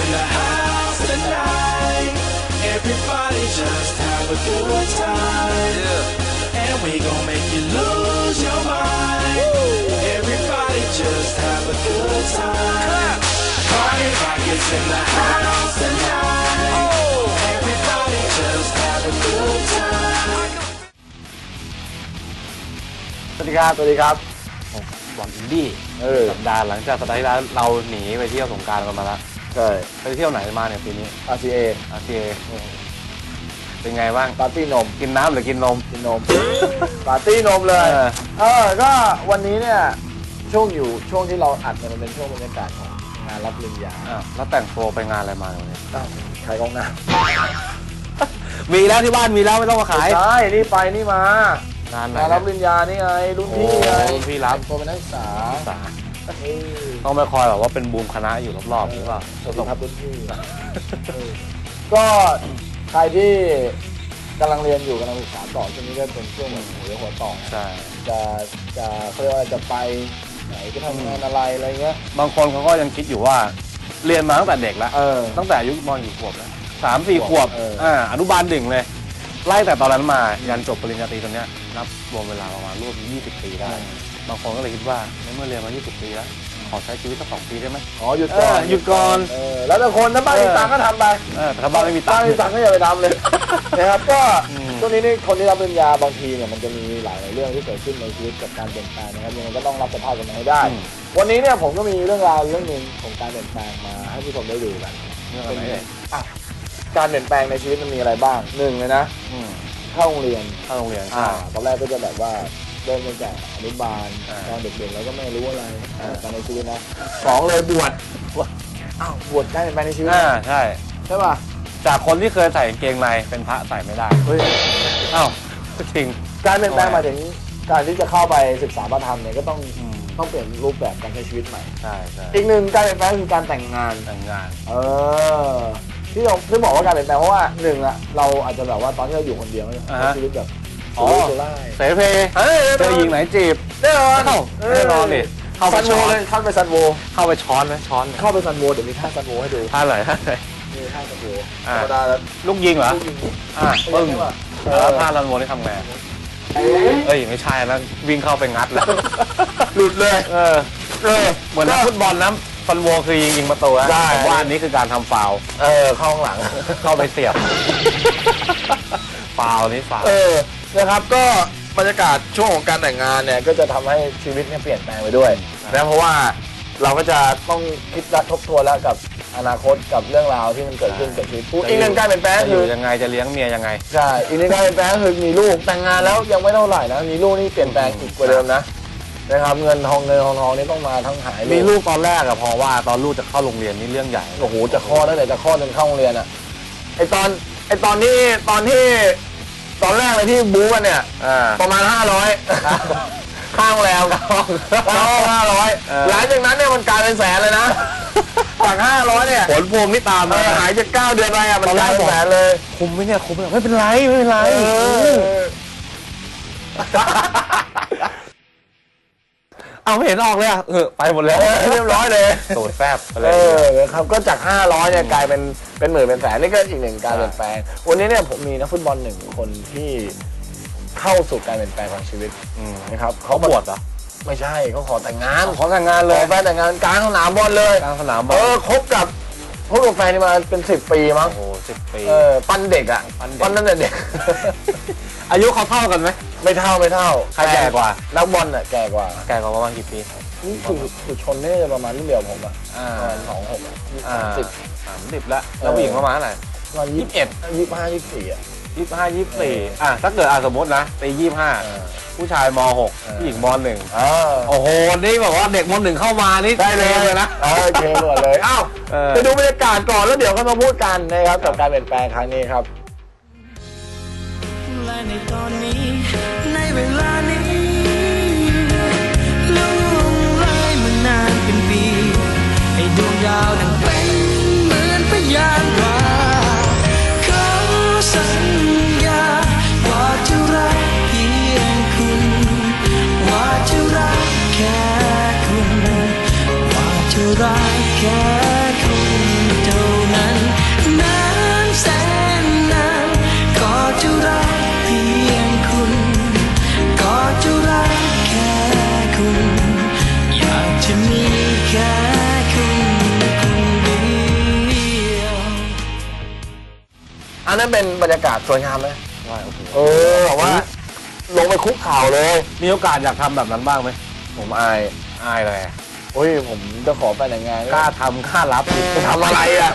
in the house tonight. Everybody just have a good time. And we gon' make you lose your mind. Everybody just have a good time. Party rockets in the house tonight. Everybody just have a good time. สวัสดีครับ สวัสดีครับบอลอินดี้เออ สัปดาห์หลังจากสัปดาห์ที่แล้วเราหนีไปเที่ยวสงกรารกันมาแล้ว ใช่ ไปเที่ยวไหนมาเนี่ยปีนี้ RCA อาเซียเป็นไงบ้าง ปาร์ตี้นมกินน้ำหรือกินนม กินนม ปาร์ตี้นมเลย เออ เออ ก็วันนี้เนี่ย ช่วงอยู่ช่วงที่เราอัดเนี่ยมันเป็นช่วงบรรยากาศของงานรับปริญญาอ้าวแล้วแต่งตัวไปงานอะไรมาเนี่ยอ้าวขายกองน้มีแล้วที่บ้านมีแล้วไม่ต้องมาำขายใช่นี่ไปนี่มา งานไหนงานรับปริญญานี่ไงรุ่นพี่ไงโอ้รุ่นพี่รับ แต่งตัวเป็นนักศึกษา สาเออ ต้องไปคอยแบบว่าเป็นบูมคณะอยู่รอบๆหรือเปล่าสวัสดีครับรุ่นพี่เออก็ใครที่กำลังเรียนอยู่กำลังศึกษาต่อช่วงนี้ก็เป็นช่วงแบบหัวเรียวหัวต่อใช่จะจะเขาเรียกว่าจะไปไหนจะทำงานอะไรอะไรเงี้ยบางคนเขาก็ยังคิดอยู่ว่า เรียนมาตั้งแต่เด็กแล้วเออตั้งแต่อายุมอกี่ขวบแล้วสามสี่ขวบเอออ่อ่าอนุบาลดึงเลยไล่แต่ตอนนั้นมายันจบปริญญาตรีตอนเนี้ยนับรวมเวลาประมาณร่วม20 ปีได้ บางคนก็เลยคิดว่าในเมื่อเรียนมา 20 ปีแล้ว ขอใช้ชีวิตสักสองปีได้ไหม อ๋อหยุดก่อนเออหยุดก่อนเออแล้วแต่คนถ้าบ้านเออมีตังค์ก็ทำไปเออแต่ถ้าบ้านไม่มีตับ้างนค์มีตังค์ก็อย่าไปทำเลย นะครับก็อืม ช่วงนี้นี่คนที่รับปริญญาบางทีเนี่ยมันจะมีหลายๆเรื่องที่เกิดขึ้นในชีวิตกับการเปลี่ยนแปลงนะครับยังไงก็ต้องรับสภาพกันมาให้ได้อืมวันนี้เนี่ยผมก็มีเรื่องราวเรื่องหนึ่งของการเปลี่ยนแปลงมาให้ผู้ชมได้ดูกันเรื่องอะไรเอ่ยอะการเปลี่ยนแปลงในชีวิตมันมีอะไรบ้างหนึ่งเลยนะอืมเข้าโรงเรียน เข้าโรงเรียนอ่าใช่ตอนแรกก็จะแบบว่า เริ่มตั้งแต่อนุบาลอ่า ตอนเด็กๆแล้วก็ไม่รู้อะไรอ่าการในชีวิตนะสองเลยบวชอ้าวบวชการเปลี่ยนแปลงในชีวิตอ่าใช่ ใช่ป่ะจากคนที่เคยใส่กางเกงในเป็นพระใส่ไม่ได้เฮ้ยอ้าวจริง การเปลี่ยนแปลงทำไมหมายถึงการที่จะเข้าไปศึกษาพระธรรมเนี่ยก็ต้องอืม ต้องเปลี่ยนรูปแบบการใช้ชีวิตใหม่ ใช่ใช่อีกหนึ่งการเปลี่ยนแปลงคือการแต่งงาน แต่งงาน เออที่เราที่บอกว่าการเปลี่ยนแปลงเพราะว่าหนึ่งอะเราอาจจะแบบว่าตอนที่เราอยู่คนเดียวเนี่ยอ่าใช้ฮะ ชีวิตแบบ อ๋อโซล่าเสเพเฮ้ยเจอหญิงไหนจีบแน่นอนเอ้าแน่นอนดิเข้าไปซันโวช้อนเลยเข้าไปซันโวเข้าไปช้อนไหมช้อนเข้าไปซันโวเดี๋ยวมีท่าซันโวให้ดูท่าไหนท่าไหนมีท่าซันโวธอ่ารรมดาแล้วลูกยิงเหรอลูกยิงอ่าปึ้ปึ้งงเอแล้วอท่ารันโวนี่ทำไงเอ้ยไม่ใช่นะวิ่งเข้าไปงัดแล้วหลุดเลยเออเออเหมือนนักฟุตบอลนะฟันโวคือยิงยิงประตูนะได้ผมว่าอันนี้คือการทำฟาวล์เออเข้าข้างหลังเข้าไปเสียบฟาวล์นี่ฟาวล์เออ นะครับก็บรรยากาศช่วงของการแต่งงานเนี่ยก็จะทำให้ชีวิตเนี่ยเปลี่ยนแปลงไปด้วยนะเพราะว่าเราก็จะต้องคิดและทบทวนแล้วกับอนาคตกับเรื่องราวที่มันเกิดขึ้นกับชีวิตผู้อีกหนึ่งการเปลี่ยนแปลงจะอคืยู่อยังไงจะเลี้ยงเมียยังไง ใช่อีกหนึ่งการเปลี่ยนแปลงก็คือมีลูกแต่งงานแล้วยังไม่เท่าไหร่นะมีลูกนี่เปลี่ยนแปลงอีกกว่าเดิมนะนะครับเงินทองเงินทองทองนี่ต้องมาทั้งหายมีลูกตอนแรกอะพอว่าตอนลูกจะเข้าโรงเรียนนี่เรื่องใหญ่ โอ้โหจะคลอดตั้งแต่จะคลอดจนเข้าโรงเรียนอะไอตอนไอตอนที่ตอนที่ ตอนแรกเลยที่บู๊กันเนี่ย อ่า ประมาณห้าร้อยข้างแล้วข้างห้าร้อยเออ หลังจากนั้นเนี่ยมันกลายเป็นแสนเลยนะจากห้าร้อยเนี่ยผลพวงนี่ตามเอมาอหายจากเก้าเดือนไปอะมันตอนกแรลายกเป็นบอกแสนเลย คุมไหมเนี่ยคุมไหมไม่เป็นไรไม่เป็นไรเออ เอาไม่เห็นออกเลยอะเออไปหมดแล้วเรียบร้อยเลยโดดแฟบไปเลเอยอครับก็จาก 500เนี่ยกลายเป็นเป็นหมื่นเป็นแสนนี่ก็อีกหนึ่งการเปลี่ยนแปลง วันนี้เนี่ยผมมีนักฟุตบอลหนึ่งคนที่เข้าสู่การเปลี่ยนแปลงของชีวิตมนะครับเขาเขาบวชเหรอไม่ใช่เขาขอแต่งงานขอแต่งงานขเลอยแฟนแต่งงานกลางสนามบอลเลย กลางสนามบเออลอคบกับคบกับแฟนนี่มาเป็นสิบปีมั้งโอ้โหสิบปี เออปั้นเด็กอะปั้นเด็ก ปั้นตั้งแต่เด็ก อายุเขาเท่ากันไหม ไม่เท่าไม่เท่าใครแก่กว่า นักบอลอะแก่กว่าแก่กว่าประมาณกี่ปีนี่คือคือชนนี่จะประมาณรุ่นเดียวผมอะอ่าประมาณสองหกอ่าสิบสามสิบแล้วแล้วผู้หญิงประมาณเท่าไหร่ประมาณยี่สิบเอ็ดยี่สิบห้ายี่สิบสี่อะยี่สิบห้ายี่สิบสี่อะถ้าเกิดอะสมมตินะตียี่สิบห้าเออผู้ชายมหกเออผู้หญิงมหนึ่งเออโอ้โห นี่แบบว่าเด็กมหนึ่งเข้ามานี่ได้เลยเลยนะเออเคหมดเลยอ้าวเออไปดูบรรยากาศก่อนแล้วเดี๋ยวค่อยมาพูดกันนะครับกับการเปลี่ยนแปลงครั้งนี้ครับและ ในตอนนี้ ในเวลานี้ อาจจะมีแค่คุณคนเดียวอันนั้นเป็นบรรยากาศสวยงามไหมว่าโอ้โหเออแบบว่า ลงไปคุกเข่าเลย มีโอกาสอยากทำแบบนั้นบ้างไหมผมอายอายเลยโอ้ยผมจะขอไปแต่งงานกล้าทำกล้ารับจะทำอะไรอะ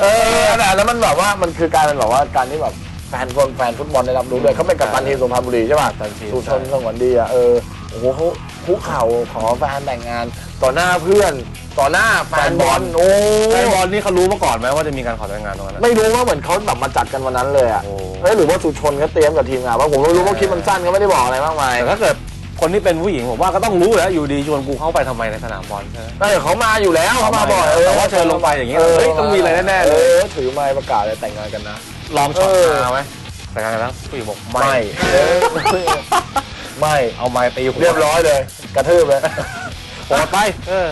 เออแต่แล้วมันแบบว่ามันคือการเป็นแบบว่าการที่แบบแฟนคนแฟนฟุตบอลได้รับรู้ด้วยเขาเป็นกัปตันทีมสุพรรณบุรีใช่ป่ะกัปตันทีมสุชนสงวนดีอะเออ โอ้โหเขาคุกเข่าขอแฟนแต่งงาน ต่อหน้าเพื่อน ต่อหน้าแฟนบอลโอ้แฟนบอลนี่เขารู้มาก่อนไหมว่าจะมีการขอแต่งงานตรงนั้นนะ ไม่รู้ว่าเหมือนเขาแบบมาจัดกันวันนั้นเลยอะโอ้ เอ้ยหรือว่าสุชนก็เตรียมกับทีมงานว่าผมไม่รู้ว่าคลิปมันสั้นก็ไม่ได้บอกอะไรมากมายแต่ถ้าเกิดคนที่เป็นผู้หญิงผมว่าก็ต้องรู้อยู่แล้วอยู่ดีชวนกูเข้าไปทำไมในสนามบอลใช่ไหมเออเขามาอยู่แล้วเขามาบ่อยแต่ว่าเชิญลงไปอย่างเงี้ยเฮ้ยต้องมีอะไรแน่ๆเลย ออถือไม้ประกาศเลยแต่งงานกันนะ ลองช็อตเออมาไหมแต่งงานกันแล้วผู้หญิงบอกไม่ ไม่เออ ไม่เอาไม้ตีหัวเรียบร้อยเลย กระทืบเลยโหดไปเออ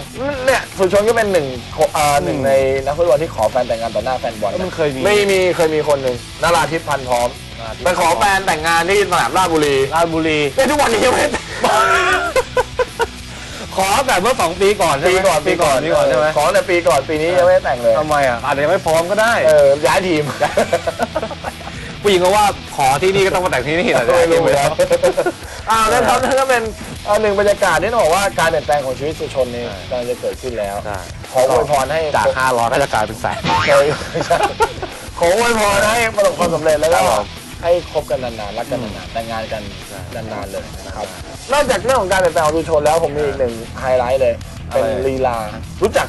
เนี่ยสุชนก็เป็นหนึ่งโคเอ่อหนึ่งในนักฟุตบอลที่ขอแฟนแต่งงานต่อหน้าแฟนบอลแล้วมันเคยมีไม่มีเคยมีคนหนึ่งนาราทิพย์พันธ์พร้อมไปขอแฟนแต่งงานที่สนามราชบุรีราชบุรีเนี่ยทุกวันนี้ยังไม่แต่งขอแต่เมื่อสองปีก่อนใช่ปีไหมก่อนปีก่อนปีก่อนใช่ไหมขอแต่ปีก่อนปีนี้ยังไม่ได้แต่งเลยทำไมอะอาจจะยังไม่พร้อมก็ได้เออย้ายทีมผู้หญิงก็ว่าขอที่นี่ก็ต้องมาแต่งที่นี่แหละไม่รู้ไปแล้ว อ้าวนั่นครับนั่นก็เป็นเอ่อหนึ่งบรรยากาศที่ต้องบอกว่าการเปลี่ยนแปลงของชีวิตสุชนนี่กำลังจะเกิดขึ้นแล้ว ใช่ ขออวยพรให้จากห้าร้อยก็จะกลายเป็นแสนเคยไม่ใช่ขออวยพรให้ประสบความสำเร็จแล้วก็ครับผมให้คบกันนานๆรักกันนานๆแต่งงานกันใช่นานๆเลยนะครับนอกจากเรื่องของการเปลี่ยนแปลงของสุชนแล้วผมมีอีกหนึ่งไฮไลท์เลย เป็นอะไร ลีลา รู้จัก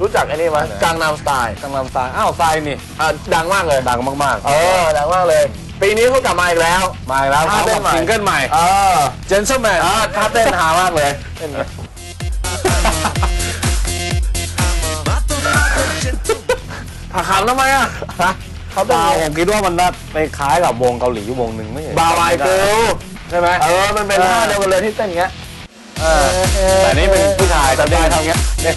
รู้จักไอ้นี่ไหมอะไรกลางนามสไตล์กังนำทรายอ้าวทรายนี่อะดังมากเลย ดังมาก เออดังมากเลย ปีนี้เขากลับมาอีกแล้วๆมาอีกแล้วท่าเขาเต้บนอกใหม่ ซิงเกิลใหม่ เออ Gentleman อ่าท่าเต้นหามากเลยเต้นไงผักขำทำไมอะฮะเขาเต้นบาไงผมคิดว่ามันน่าไปคล้ายกับวงเกาหลีอยู่วงหนึ่งไม่ใช่บาวายเกิลใช่ไหมเออ มันเป็นเออท่าเดียวกันเลยที่เต้นอย่างเงี้ยเออแต่นี่เป็นผู้ชายแต่ได้ทำเงี้ยเนี่ย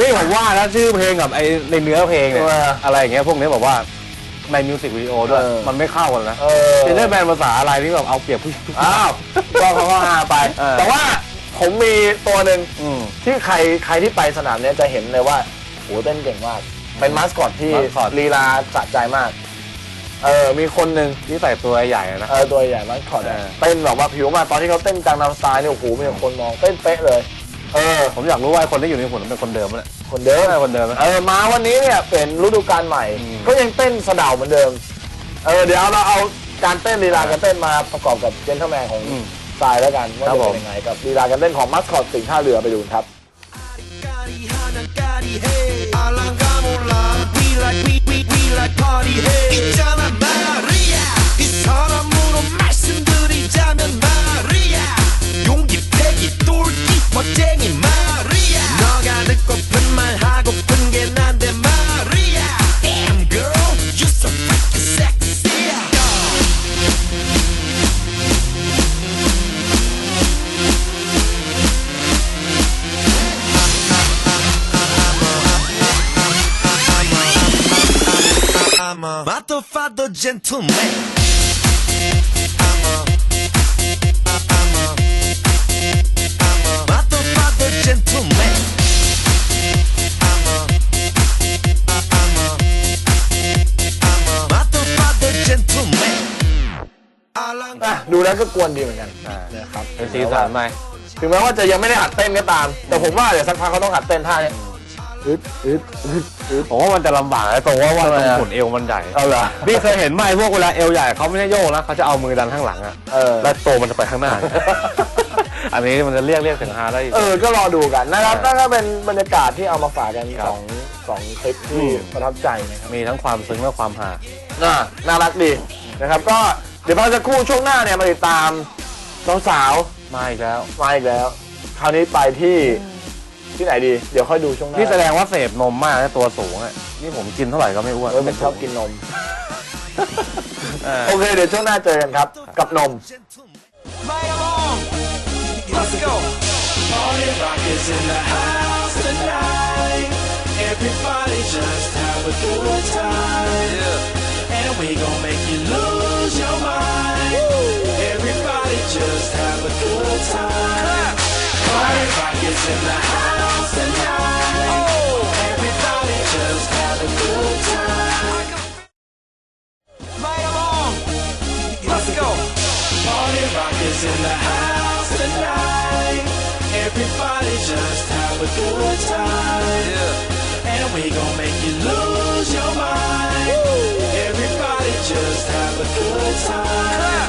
นี่ผมว่านะชื่อเพลงกับไอในเนื้อเพลงเนี่ยเอออะไรอย่างเงี้ยพวกนี้บอกว่า ในมิวสิกวิดีโอด้วย เออ มันไม่เข้ากันนะเออจะได้แบนภาษาอะไรที่แบบเอาเปรียบผู้หญิงอ้าวก็เขาก็ฮาไป เออ แต่ว่าผมมีตัวหนึ่งอืม ที่ใครใครที่ไปสนามเนี้ยจะเห็นเลยว่าโหเต้นเก่งมาก เป็นมาสคอตที่มาสคอต ลีลาสะใจมาก เออ มีคนหนึ่งที่ใส่ตัวใหญ่อะนะ เออตัวใหญ่มาสคอตอะเออ เต้นแบบว่าผิวมากตอนที่เขาเต้นกลางนำสไตล์เนี่ยโอ้โหมีคนมองเต้นเป๊ะเลย เออ ผมอยากรู้ว่าไอ้คนที่อยู่ในหุ่นมันเป็นคนเดิมมั้ย คนเดิม ใช่คนเดิมไหม เออมาวันนี้เนี่ยเป็นฤดูกาลใหม่ อืม ก็ยังเต้นสะเดาเหมือนเดิม เออเดี๋ยวเราเอาการเต้นลีลาการเต้นมาประกอบกับเจนเทอร์แมนของ อืม สไตล์แล้วกันว่า ครับ จะ ผ เป็ ม นยังไงกับลีลาการเต้นของมัสคอตสิงห์ท่าเรือไปดูครับ 알랑가 몰라 We like we we we like party hey 있잖아 마리아 멋쟁이 마리아 너가 듣고픈 말 하고픈 게 난데 마리아 Damn girl you so freaking sexy I'm a motherfucker gentleman. I'm a, I'm gentleman. I'm a, I'm a, I'm a motherfucker gentleman. อะดูแล้วก็กวนดีเหมือนกันอ่านะครับเป็นสีสันไหมถึงแม้ว่าจะยังไม่ได้หัดเต้นก็ตาม แต่ผมว่าเดี๋ยวสักพักเขาต้องหัดเต้นท่าเนี้ยอึดอึดอึดอึดผมว่ามันจะลำบากนะตรงว่าว่าทำไมตรงอะหุ่นเอวมันใหญ่เอาเหรอพี่เคยเห็นไหมพวกเวลาเอวใหญ่เขาไม่ได้โยกนะเขาจะเอามือดันข้างหลังอะเออแล้วตัวมันจะไปข้างหน้า อันนี้มันจะเรียกเรียกถึงฮาได้อีก เออ ก็รอดูกันนะครับใช่นั่นก็เป็นบรรยากาศที่เอามาฝากกันครัสบองสองคลิปที่อืมประทับใจนะครับมีทั้งความซึ้งและความฮา น่าน่ารักดีนะครับ ก็เดี๋ยวเราจะครู่ช่วงหน้าเนี่ยมาติดตามสาวมาอีกแล้ว ๆมาอีกแล้ว คราวนี้ไปที่ที่ไหนดี เดี๋ยวค่อยดูช่วงหน้านี่แสดงว่าเสพนมมากนะตัวสูงอะนี่ผมกินเท่าไหร่ก็ไม่อ้วนเออผมชอบกินนม เออ โอเค เดี๋ยวช่วงหน้าเจอกันครับ กับนม Light 'em on. Let's go. Party rock is in the house tonight. Everybody just have a good time. Yeah. And we gon' make you lose your mind. Everybody just have a good time. Clap. Party rock is in the house tonight. Oh. Everybody just have a good time. Let's go. Party rock is in the house a good time. And we gon' make you lose your mind. Everybody just have a good time.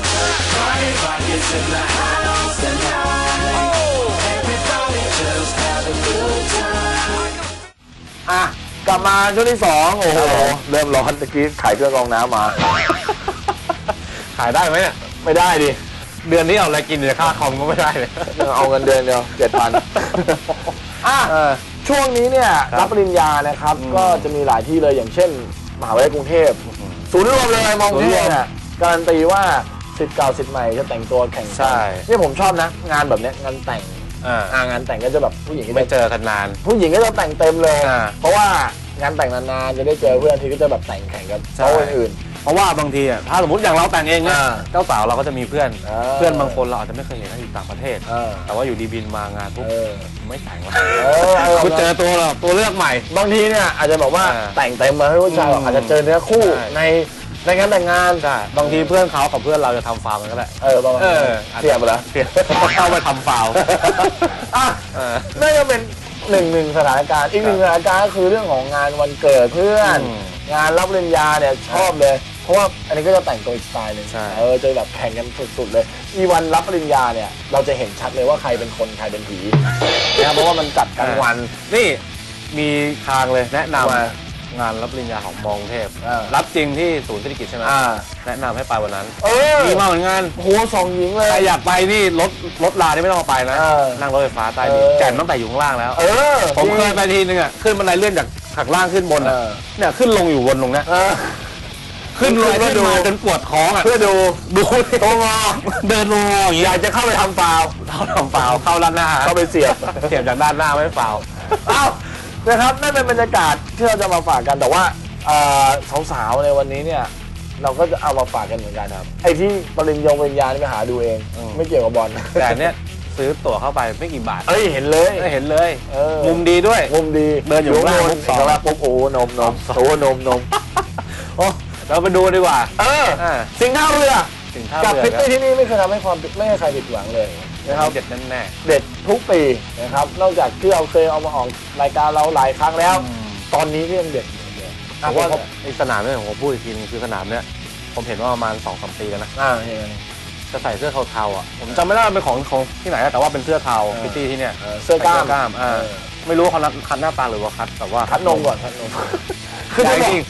Party rock is in the house tonight. Everybody just have a good time. อะกลับมาช่วงที่สองโอ้โหเริ่มร้อนตะกี้ขายเครื่องกรองน้ำมา ขายได้ไหมเนี่ย ไม่ได้ดิ เดือนนี้เอาอะไรกินเนี่ยค่าคอมก็ไม่ได้เลย เอาเงินเดือนเดียวเจ็ดพัน อะเออ ช่วงนี้เนี่ยครับรับปริญญานะครับอืมก็จะมีหลายที่เลยอย่างเช่น มหาวิทยาลัยกรุงเทพศูนย์รวมเลยมองศูนย์เทรวพมเนี่ยการันตีว่าสิทธิ์เก่าสิทธิ์ใหม่จะแต่งตัวแข่งใช่กันี่ผมชอบนะ งานแบบเนี้ยงานแต่งอ่าอ่างานแต่งก็จะแบบผู้หญิงก็ไม่จะเจอกันนาน ผู้หญิงก็จะแต่งเต็มเลย อ่าเพราะว่างานแต่งนานๆจะได้เจอเพื่อนทีก็จะแบบแต่งแข่งกับใช่ โต๊ะอื่น เพราะว่าบางทีอะถ้าสมมติอย่างเราแต่งเองเนี่ยอ่าเจ้าสาวเราก็จะมีเพื่อนอ่าเพื่อนบางคนเราอาจจะไม่เคยเห็นเขาอยู่ต่างประเทศ เออ แต่ว่าอยู่ดีบินมางานปุ๊บเออ ไม่แต่งละเออเออคุณเจอตัวเราตัวเลือกใหม่ บางทีเนี่ยอาจจะบอกว่าอ่าแต่งเต็มมาให้ผู้ชายบอกอืมอาจจะเจอเนื้อคู่ใช่ ในในงานแต่งงานใช่บางทีเพื่อนเขากับเพื่อนเราจะทำฟาร์มกันก็ได้ เออประมาณเอนั้นอเสียบไปแล้วเสียเข้าไปทำฟาวอะเออน่าจะเป็นหนึ่งหนึ่งสถานการณ์อีกหนึ่งสถานการณ์ก็คือเรื่องของงานวันเกิดเพื่อน อืม งานรับปริญญาเนี่ยชอบเลย เพราะว่าอันนี้ก็จะแต่งตัวอีกสไตล์หนึงใช่ เออจะแบบแข่งกันสุดๆเลย อีวันรับปริญญาเนี่ย เราจะเห็นชัดเลยว่าใครเป็นคนใครเป็นผีนะครับเพราะว่ามันจัดกลางวัน นี่มีทางเลยแนะนำว่า งานรับปริญญาของมองเทพ อ่ารับจริงที่ศูนย์เศรษฐกิจใช่ไหมอ่า แนะนำให้ไปวันนั้น เออมีมาเหมือนกันโหสองหญิงเลย ใครอยากไปนี่รถรถลานี่ไม่ต้องเอาไปนะ เออนั่งรถไฟฟ้าใต้ดินเออ แก่นตั้งแต่อยู่ข้างล่างแล้ว เออ ผมเคยไปทีนึงอะขึ้นบันไดเลื่อนจากข้างล่างขึ้นบนเออะอเนี่ยขึ้นลงอยู่บนตรงเนี้ย เออ ขึ้นลงเพื่ขึ้อนดูมาจนปวดท้องอะเพื่อดูดูตัวงอเดินงออย่างอเงี้ยายกจะเข้าไปทำฟาวล์เข้าทำฟาวเข้าด้านหน้าเข้าไปเสียบเสียบจากด้านหน้าไม่ฟาวเอ้านะครับนั่นเป็นบรรยากาศที่เราจะมาฝากกันแต่ว่าเอ่อสาวๆในวันนี้เนี่ยเราก็จะเอามาฝากกันเหมือนกันครับไอ้ที่ปริญญาปริญญานี่ไปหาดูเอง ไม่เกี่ยวกับบอลแต่เนี้ยซื้อตั๋วเข้าไปไม่กี่บาท เอ้ยเห็นเลยได้เห็นเลยเออมุมดีด้วย มุมดี เดินอยู่ข้างล่างปุ๊บสองข้างล่างปุ๊บโอ้นมนมโอ้นมนมโอ้ เราไปดูดีกว่า เออ อ่า สิงห์ท่าเรือถึงท่ากับเรือพิตตี้ที่นี่ไม่เคยทำให้ความไม่ให้ใครผิดหวังเลยนะนะคครัรับบเด็ดแน่เด็ดทุกปีนะครับ นอกจากที่เราเคยเอามาออกรายการเราหลายครั้งแล้ว ตอนนี้ก็ยังเด็ดอยู่เลยๆอะเพราะว่าผมไอ้สนามเนี่ยผมพูดอีกทีนึงคือสนามเนี่ยผมเห็นว่าประมาณสองสามปีแล้วนะ อ่าอย่างนั้นจะใส่เสื้อเทาๆอะผมจำไม่ได้ว่าเป็นของของที่ไหนนะแต่ว่าเป็นเสื้อเทาเออ พิตตี้ที่เนี่ยเออเสื้อกล้ามใส่กล้ามอ่าเออไม่รู้ว่าเขานัดคัดหน้าตาหรือว่าคัดแต่ว่าคัดนมก่อนคัดนม คือใช่จะบอจกริง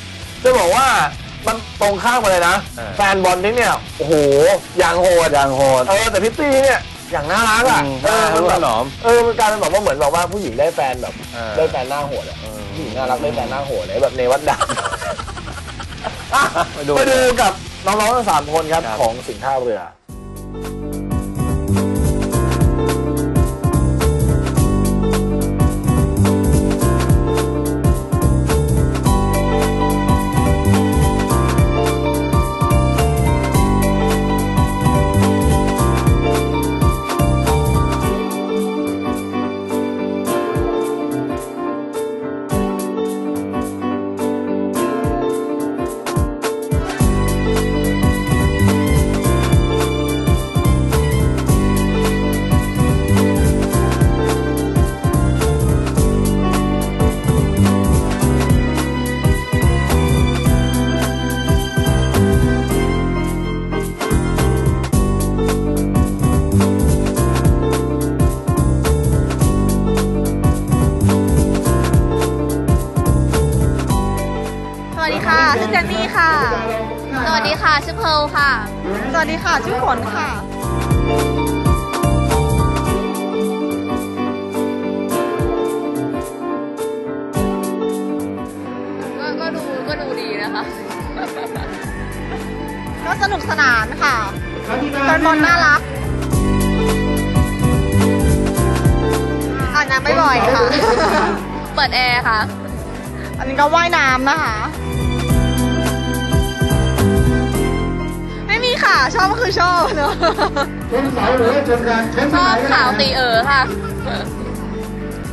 จะบอกว่า มันตรงข้ามกันเลยนะ เออ แฟนบอลที่เนี่ยโอ้โหอย่างโหดอย่างโหด เออแต่พิตตี้เนี่ยอย่างน่ารักอะอืมเออน่ารักมันแบบหนอมเออมันกลายเป็นแบบว่าเหมือนแบบว่าผู้หญิงได้แฟนแบบเออ ได้แฟนหน้าโหดอะเออผู้หญิงน่ารักได้แฟนหน้าโหดเลยแบบเนวัดดาอะไปดู ไปดูกับน้องๆทั้งสามคนครับ ครับ ของสิงห์ท่าเรือ ดีค่ะชื่อเจนนี่ค่ะ สวัสดีค่ะชื่อเพร์ลค่ะ สวัสดีค่ะชื่อฝนค่ะก็ก็ดูก็ดูดีนะคะ ก็สนุกสนานค่ะแฟนบอลน่ารักอาบน้ำบ่อยๆค่ะ เปิดแอร์ค่ะ อันนี้ก็ว่ายน้ำนะคะ ไม่มีค่ะค่ะชอบก็คือชอบเนอะชอบขาวตีเออค่ะ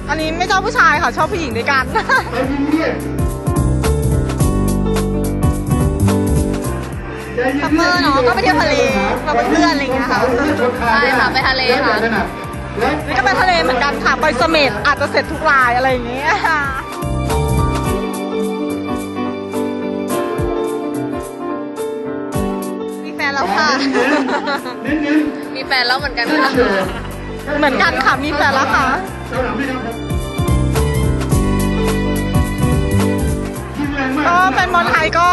อันนี้ไม่ชอบผู้ชายค่ะ ชอบผู้หญิงด้วยกันซัมเมอร์เนาะก็ไปเที่ยวทะเลกับเพื่อนๆอะไรอย่างเงี้ยค่ะใช่ค่ะไปทะเลค่ะนี่ก็ไปทะเลเหมือนกันค่ะไปเสม็ดอาจจะเสร็จทุกรายอะไรอย่างเงี้ย แฟนแล้วค่ะ มีแฟนแล้วเหมือนกันค่ะ เหมือนกันค่ะมีแฟนแล้วค่ะก็แฟนบอลไทยก็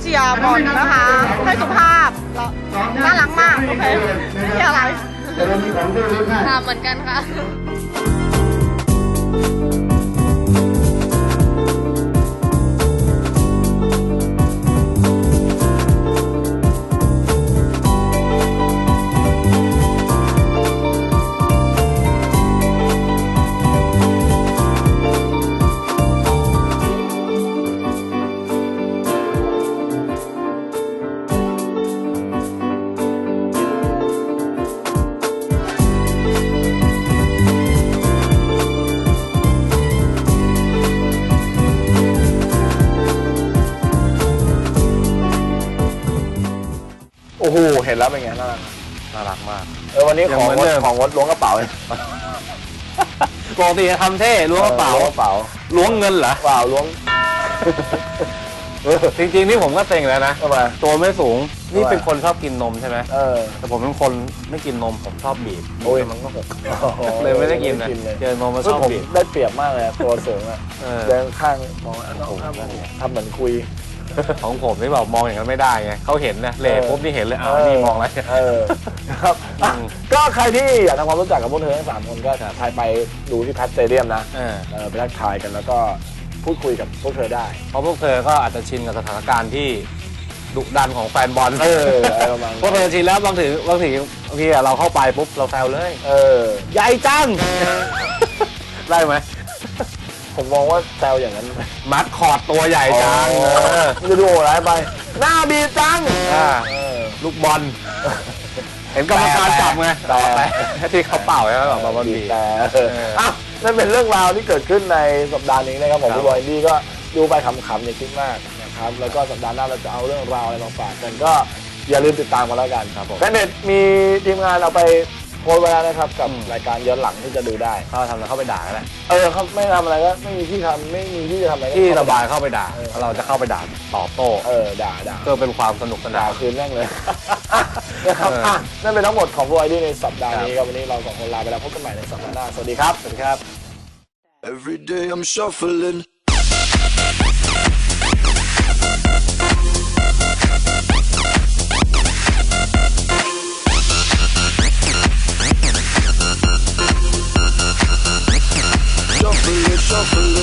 เชียร์บอลนะคะ ให้สุภาพแล้วน่ารักมากโอเคไม่มีอะไรค่ะเหมือนกันค่ะ นนี้ยัของงเหมือนงดเดิมของงดล้วงกระเป๋าเลยปกติจะทำเท่ล้วงกระเป๋าออล้วงกระเป๋าล้วงเงินเหรอเปล่าล้วงจริงๆนี่ผมก็เซ็งแล้วนะทำไมตัวไม่สูงนี่ทำไมเป็นคนชอบกินนมใช่ไหมเออแต่ผมเป็นคนไม่กินนมผมชอบบีบโอ้ยมันก็หกโอ้โหเลยไม่ได้กินนะเลยเจอนมมาชซึ่งอบผมบีบได้เปรียบมากเลยอะตัวสูงอะเออเดินข้างมองน้องโอ้โหทำเหมือนคุย ของผมนี่แบบมองอย่างนั้นไม่ได้ไงเขาเห็นนะเลเออปุ๊บนี่เห็นเลยอ้าวนี่มองแล้ว เออครับอะอืมก็ใครที่อยากทำความรู้จักกับพวกเธอทั้งสามคนก็ทายไปดูที่แพทสเตเดียมนะเออ เออไปทักทายกันแล้วก็พูดคุยกับพวกเธอได้ เพราะพวกเธอก็อาจจะชินกับสถานการณ์ที่ดุดันของแฟนบอลเอออะไรประมาณนั้น พวกเธอชินแล้วบางทีบางทีบางทีอะเราเข้าไปปุ๊บเราแซวเลย เออ ใหญ่จัง ได้ไหม ผมมองว่าแซวอย่างนั้นมัดคอร์ดตัวใหญ่จังอ๋อเออมันจะดูอะไรายไป หน้าบีบจังอ่าเออลูกบอล เห็นกรรมการจับไงแต่แต่ที่เขาเป่าใช่ไหมแบบบอลบีแต่เอออะนั่นเป็นเรื่องราวที่เกิดขึ้นในสัปดาห์นี้นะครับผมครับพี่บอยดี้ก็ดูไปขำๆอย่าคิดมากนะครับแล้วก็สัปดาห์หน้าเราจะเอาเรื่องราวอะไรมาฝากกันก็อย่าลืมติดตามกันแล้วกันครับผมแฟนเน็ตมีทีมงานเอาไป โพสต์ไว้แล้วนะครับกับอืมรายการย้อนหลังที่จะดูได้ เขาทำแล้วเข้าไปด่ากันแหละเออครับไม่ทำอะไรก็ไม่มีที่ทำไม่มีที่จะทำอะไรก็ที่เข้ระบายเข้าไปด่าเออเราจะเข้าไปด่าตอบโต้เออด่าด่าเพื่อเป็นความสนุกสนาด่านคืนแม่งเลยนะครับเอออ่อะนั่นเป็นทั้งหมดของบูไอดีในสัปดาห์ครับนี้ครับวันนี้เราสองคนลาไปแล้วพบกันใหม่ในสัปดาห์หน้าสวัสดีครับสวัสดีครับ Every day I'm shuffling. Shuffling, shuffling.